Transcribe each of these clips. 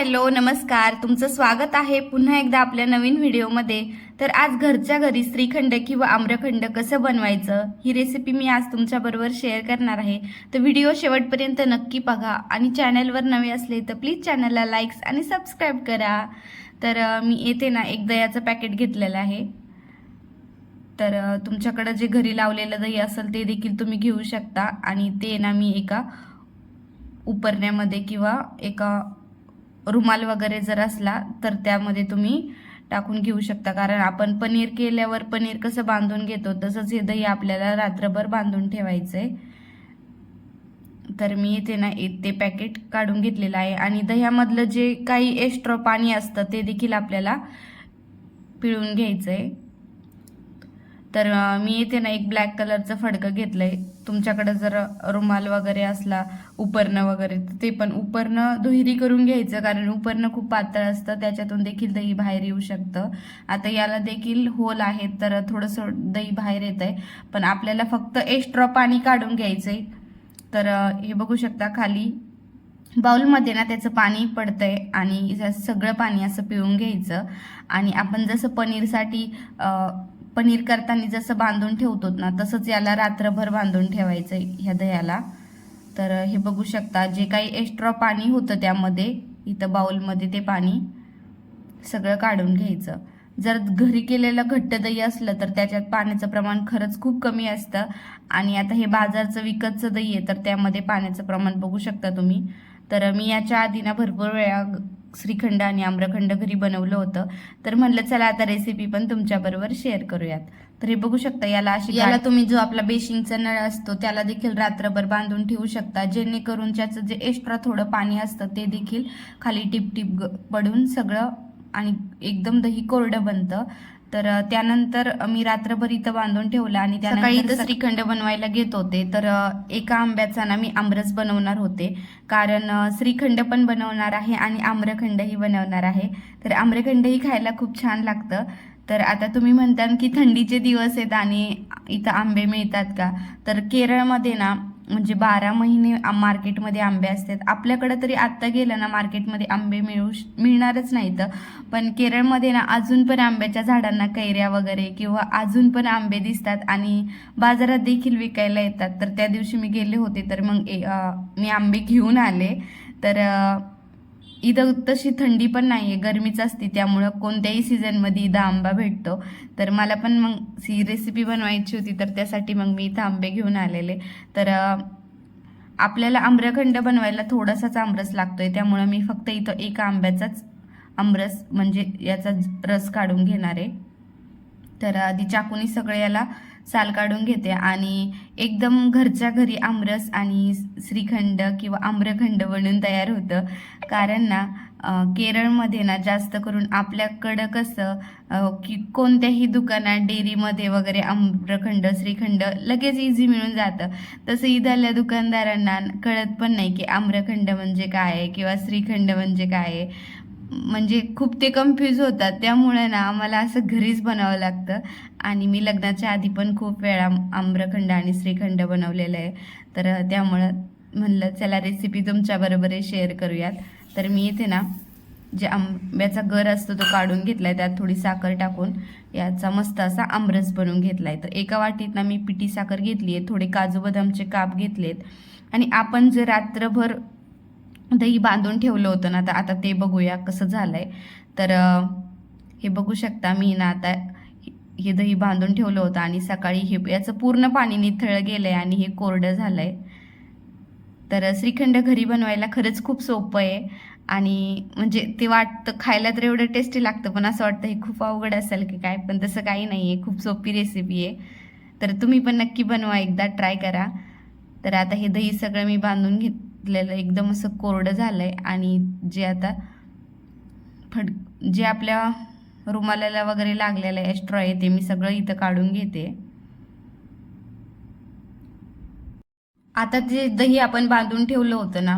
Hello नमस्कार. तुमचं स्वागत आहे पुन्हा एकदा आपल्या नवीन व्हिडिओमध्ये. तर आज घरच्या घरी श्रीखंड किंवा आम्रखंड कसं बनवायचं ही रेसिपी मी आज तुमच्याबरोबर शेअर करणार आहे. तर व्हिडिओ शेवटपर्यंत नक्की बघा आणि चॅनलवर नवे असले तर प्लीज चॅनलला लाईक्स आणि सबस्क्राईब करा. तर मी येते ना एक दह्याचं पॅकेट घेतलेलं आहे. तर तुमच्याकडं जे घरी लावलेलं दही असेल ते देखील तुम्ही घेऊ शकता आणि ते ना मी एका उपरण्यामध्ये किंवा एका रुमाल वगैरे जर असला तर त्यामध्ये तुम्ही टाकून घेऊ शकता. कारण आपण पनीर केल्यावर पनीर कसं बांधून घेतो तसंच हे दही आपल्याला रात्रभर बांधून ठेवायचं आहे तर मी इथे ना ते पॅकेट काढून घेतलेलं आहे. आणि दह्यामधलं जे काही एक्स्ट्रा पाणी असतं ते देखील आपल्याला पिळून घ्यायचं आहे तर मी इथे ना एक ब्लॅक कलरचं फडकं घेतलंय. तुमच्याकडे जर रुमाल वगैरे असला उपरणं वगैरे तर ते पण उपरणं दुहेरी करून घ्यायचं कारण उपरणं खूप पातळ असतं त्याच्यातून देखील दही बाहेर येऊ शकतं. आता याला देखील होल आहेत तर थोडंसं दही बाहेर येत आहे पण आपल्याला फक्त एक्स्ट्रा पाणी काढून घ्यायचंय. तर हे बघू शकता खाली बाउलमध्ये ना त्याचं पाणी पडतंय आणि सगळं पाणी असं पिऊन घ्यायचं. आणि आपण जसं पनीरसाठी पनीर करताना जसं बांधून ठेवतो ना तसंच याला रात्रभर बांधून ठेवायचं ह्या दह्याला. तर हे बघू शकता जे काही एक्स्ट्रा पाणी होतं त्यामध्ये इथं बाउलमध्ये ते पाणी सगळं काढून घ्यायचं. जर घरी केलेलं घट्ट दही असलं तर त्याच्यात पाण्याचं प्रमाण खरंच खूप कमी असतं. आणि आता हे बाजारचं विकतचं दही आहे तर त्यामध्ये पाण्याचं प्रमाण बघू शकता तुम्ही. तर मी याच्या आधी ना भरपूर वेळा श्रीखंड आणि आम्रखंड घरी बनवलं होतं. तर म्हणलं चला आता रेसिपी पण तुमच्याबरोबर शेअर करूयात. तर हे बघू शकता याला अशी याला तुम्ही जो आपला बेशिंगचा नळ असतो त्याला देखील रात्रभर बांधून ठेवू शकता. जेणेकरून त्याचं जे एक्स्ट्रा थोडं पाणी असतं ते देखील खाली टिप टिप ग- पडून सगळं आणि एकदम दही कोरडं बनतं. तर त्यानंतर मी रात्रभर इथं बांधून ठेवलं आणि सकाळी इथं श्रीखंड बनवायला घेत होते. तर एका आंब्याचा ना मी आमरस बनवणार होते. कारण श्रीखंड पण बनवणार आहे आणि आम्रखंडही बनवणार आहे. तर आम्रखंडही खायला खूप छान लागतं. तर आता तुम्ही म्हणता की थंडीचे दिवस आहेत आणि इथं आंबे मिळतात का? तर केरळमध्ये ना म्हणजे बारा महिने मार्केटमध्ये आंबे असतात. आपल्याकडं तरी आत्ता गेलं ना मार्केटमध्ये आंबे मिळू श- मिळणारच नाहीत. पण केरळमध्ये ना अजून पण आंब्याच्या झाडांना कैऱ्या वगैरे किंवा अजून पण आंबे दिसतात आणि बाजारात देखील विकायला येतात. तर त्या दिवशी मी गेले होते तर मग मी आंबे घेऊन आले. तर इथं तशी थंडी पण नाही आहे गरमीच असते त्यामुळं कोणत्याही सीझनमध्ये इथं आंबा भेटतो. तर मला पण मग ही रेसिपी बनवायची होती तर त्यासाठी मग मी इथं आंबे घेऊन आलेले. तर आपल्याला आम्रखंड बनवायला थोडासाच आमरस लागतोय त्यामुळं मी फक्त इथं एका आंब्याचाच आमरस म्हणजे याचा रस काढून घेणार आहे. तर आधी चाकूनी सगळे याला साल काढून घेते आणि एकदम घरच्या घरी आमरस आणि श्रीखंड किंवा आम्रखंड बनून तयार होतं. कारण ना केरळमध्ये ना जास्त करून आपल्याकडं कसं की कोणत्याही दुकानात डेअरीमध्ये वगैरे आम्रखंड श्रीखंड लगेच इझी मिळून जातं. तसं इथल्या दुकानदारांना कळत पण नाही की आम्रखंड म्हणजे काय आहे किंवा श्रीखंड म्हणजे काय. आहे म्हणजे खूप ते कन्फ्यूज होतात. त्यामुळे ना आम्हाला असं घरीच बनावं लागतं. आणि मी लग्नाच्या आधी पण खूप वेळा आम्रखंड आणि श्रीखंड बनवलेलं आहे. तर त्यामुळं म्हणलं चला रेसिपी तुमच्याबरोबर शेअर करूयात. तर मी इथे ना जे आंब्याचा गर असतो तो काढून घेतलाय. त्यात थोडी साखर टाकून याचा मस्त असा आमरस बनवून घेतलाय. तर एका वाटीत ना मी पिठी साखर घेतली आहे थोडे काजू बदामचे काप घेतलेत. आणि आपण जे रात्रभर दही बांधून ठेवलं होतं ना तर आता ते बघूया कसं झालंय. तर हे बघू शकता मी ना आता हे- दही बांधून ठेवलं होतं आणि सकाळी हे याचं पूर्ण पाणी निथळलं गेलंय आणि हे कोरडं झालंय. तर श्रीखंड घरी बनवायला खरंच खूप सोपं आहे. आणि म्हणजे ते वाटतं खायला तर एवढं टेस्टी लागतं पण असं वाटतं हे खूप अवघड असेल की काय पण तसं काही नाही आहे खूप सोपी रेसिपी आहे. तर तुम्ही पण नक्की बनवा एकदा ट्राय करा. तर आता हे दही सगळं मी बांधून आपल्याला एकदम असं कोरडं झालं आहे आणि जे आता फड जे आपल्या रुमालाला वगैरे लागलेलं आहे एक्स्ट्रा आहे ते मी सगळं इथं काढून घेते. आता जे दही आपण बांधून ठेवलं होतं ना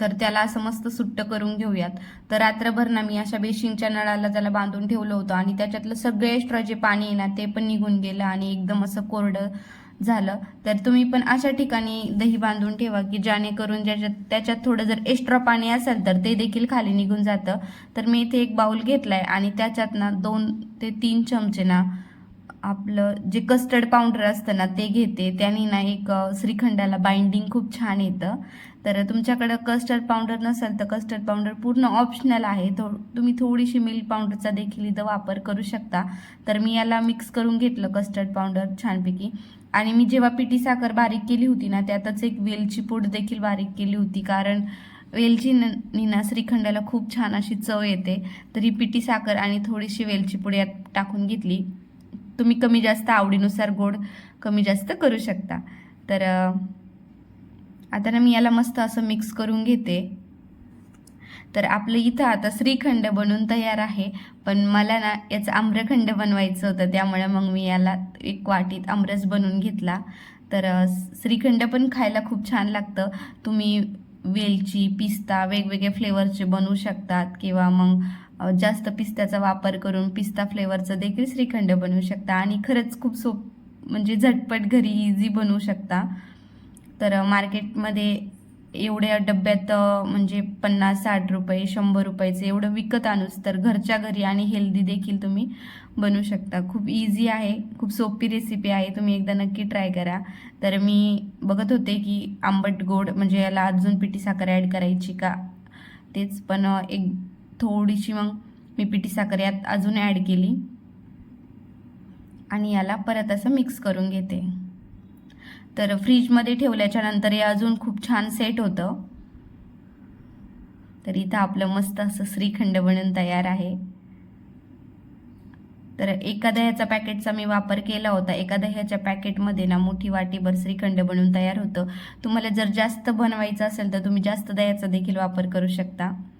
तर त्याला असं मस्त सुट्ट करून घेऊयात. तर रात्रभर ना मी अशा बेशिंगच्या नळाला त्याला बांधून ठेवलं होतं आणि त्याच्यातलं सगळे एक्स्ट्रा जे पाणी आहे ना ते पण निघून गेलं आणि एकदम असं कोरडं झालं. तर तुम्ही पण अशा ठिकाणी दही बांधून ठेवा की जेणेकरून ज्याच्यात त्याच्यात थोडं जर एक्स्ट्रा पाणी असेल तर ते देखील खाली निघून जातं. तर मी इथे एक बाउल घेतलाय आणि त्याच्यात ना दोन ते तीन चमचे ना आपलं जे कस्टर्ड पावडर असतं ना ते घेते. त्याने ना एक श्रीखंडाला बाइंडिंग खूप छान येतं. तर तुमच्याकडं कस्टर्ड पावडर नसेल तर कस्टर्ड पावडर पूर्ण ऑप्शनल आहे. थो तुम्ही थोडीशी मिल्क पावडरचा देखील इथं वापर करू शकता. तर मी याला मिक्स करून घेतलं कस्टर्ड पावडर छानपैकी. आणि मी जेव्हा पिठी साखर बारीक केली होती ना त्यातच एक वेलची पूड देखील बारीक केली होती. कारण वेलची ना श्रीखंडाला खूप छान अशी चव येते. तर ही पिठी साखर आणि थोडीशी वेलची पूड यात टाकून घेतली. तुम्ही कमी जास्त आवडीनुसार गोड कमी जास्त करू शकता. तर आता ना मी याला मस्त असं मिक्स करून घेते. तर आपलं इथं आता श्रीखंड बनून तयार आहे. पण मला ना याचं आम्रखंड बनवायचं होतं. त्यामुळे मग मी याला एक वाटीत आमरस बनवून घेतला. तर श्रीखंड पण खायला खूप छान लागतं. तुम्ही वेलची पिस्ता वेगवेगळे फ्लेवरचे बनवू शकतात. किंवा मग जास्त पिस्त्याचा वापर करून पिस्ता फ्लेवरचं देखील श्रीखंड बनवू शकता. आणि खरंच खूप सोप म्हणजे झटपट घरी इझी बनवू शकता. तर मार्केटमध्ये एवढ्या डब्यात म्हणजे पन्नास साठ रुपये शंभर रुपयाचे एवढं विकत आणूच तर घरच्या घरी आणि हेल्दी देखील तुम्ही बनवू शकता. खूप इझी आहे खूप सोपी रेसिपी आहे तुम्ही एकदा नक्की ट्राय करा. तर मी बघत होते की आंबट गोड म्हणजे याला अजून पिठी साखर ॲड करायची का? तेच पण एक थोडीशी मग मी पिठी साखर यात अजून ॲड केली. आणि याला परत असं मिक्स करून घेते. तर फ्रीजमध्ये ठेवल्याच्या नंतर हे अजून खूप छान सेट होतं. तर इथं आपलं मस्त असं श्रीखंड बनून तयार आहे. तर एका दह्याचा पॅकेटचा मी वापर केला होता. एका दह्याच्या पॅकेटमध्ये ना मोठी वाटीभर श्रीखंड बनून तयार होतं. तुम्हाला जर जास्त बनवायचं असेल तर तुम्ही जास्त दह्याचा देखील वापर करू शकता.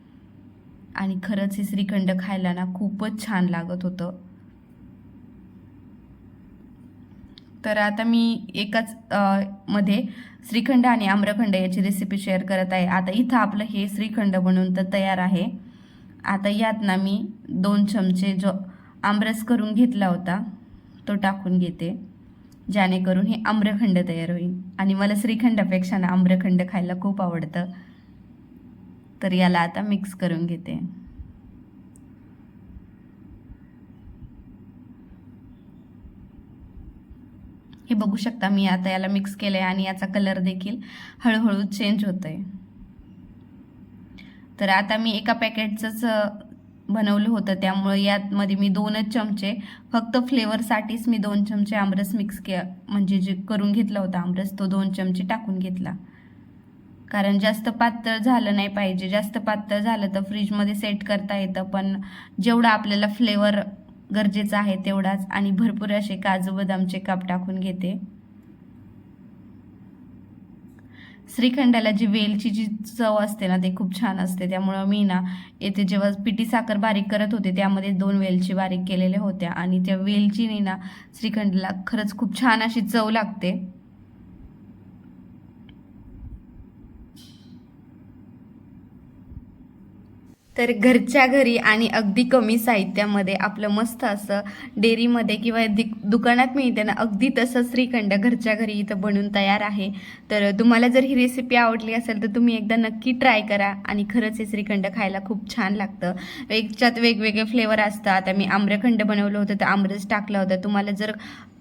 आणि खरंच हे श्रीखंड खायला ना खूपच छान लागत होतं. तर आता मी एकाच मध्ये श्रीखंड आणि आम्रखंड याची रेसिपी शेअर करत आहे. आता इथं आपलं हे श्रीखंड बनवून तर तयार आहे. आता यात ना मी दोन चमचे जो आमरस करून घेतला होता तो टाकून घेते. जेणेकरून हे आम्रखंड तयार होईल. आणि मला श्रीखंडापेक्षा ना आम्रखंड खायला खूप आवडतं. तर याला आता मिक्स करून घेते. हे बघू शकता मी आता याला मिक्स केलंय आणि याचा कलर देखील हळूहळू चेंज होतोय. तर आता मी एका पॅकेटचंच बनवलं होतं. त्यामुळे यातमध्ये मी दोनच चमचे फक्त फ्लेवरसाठीच मी दोन चमचे आमरस मिक्स के म्हणजे जे करून घेतला होता आमरस तो दोन चमचे टाकून घेतला. कारण जास्त पातळ झालं नाही पाहिजे. जास्त पातळ झालं तर फ्रीजमध्ये सेट करता येतं पण जेवढं आपल्याला फ्लेवर गरजेचं आहे तेवढाच. आणि भरपूर असे काजू बदामचे काप टाकून घेते. श्रीखंडाला जी वेलची जी चव असते ना ते खूप छान असते. त्यामुळं मी ना येथे जेव्हा पिठी साखर बारीक करत होते त्यामध्ये दोन वेलची बारीक केलेल्या होत्या. आणि त्या वेलचीने ना श्रीखंडाला खरंच खूप छान अशी चव लागते. तर घरच्या घरी आणि अगदी कमी साहित्यामध्ये आपलं मस्त असं डेअरीमध्ये किंवा दि दुकानात मिळते ना अगदी तसं श्रीखंड घरच्या घरी इथं बनून तयार आहे. तर तुम्हाला जर ही रेसिपी आवडली असेल तर तुम्ही एकदा नक्की ट्राय करा आणि खरंच हे श्रीखंड खायला खूप छान लागतं. एकच्यात वेगवेगळे फ्लेवर असतात. आता मी आम्रखंड बनवलं होतं तर आमरस टाकला होता. तुम्हाला जर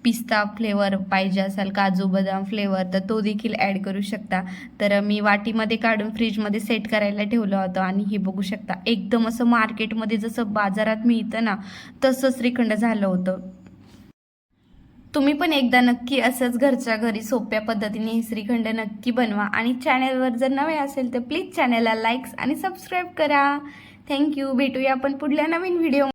पिस्ता फ्लेवर पाहिजे असाल काजू बदाम फ्लेवर तर तो देखील ॲड करू शकता. तर मी वाटीमध्ये काढून फ्रीजमध्ये सेट करायला ठेवलं होतं आणि हे बघू शकता एकदम असं मार्केटमध्ये जसं बाजारात मिळतं ना तसं श्रीखंड झालं होतं. तुम्ही पण एकदा नक्की असंच घरच्या घरी सोप्या पद्धतीने हे श्रीखंड नक्की बनवा. आणि चॅनलवर जर नवे असेल तर प्लीज चॅनलला लाईक्स आणि सबस्क्राईब करा. थँक्यू भेटूया आपण पुढल्या नवीन व्हिडिओ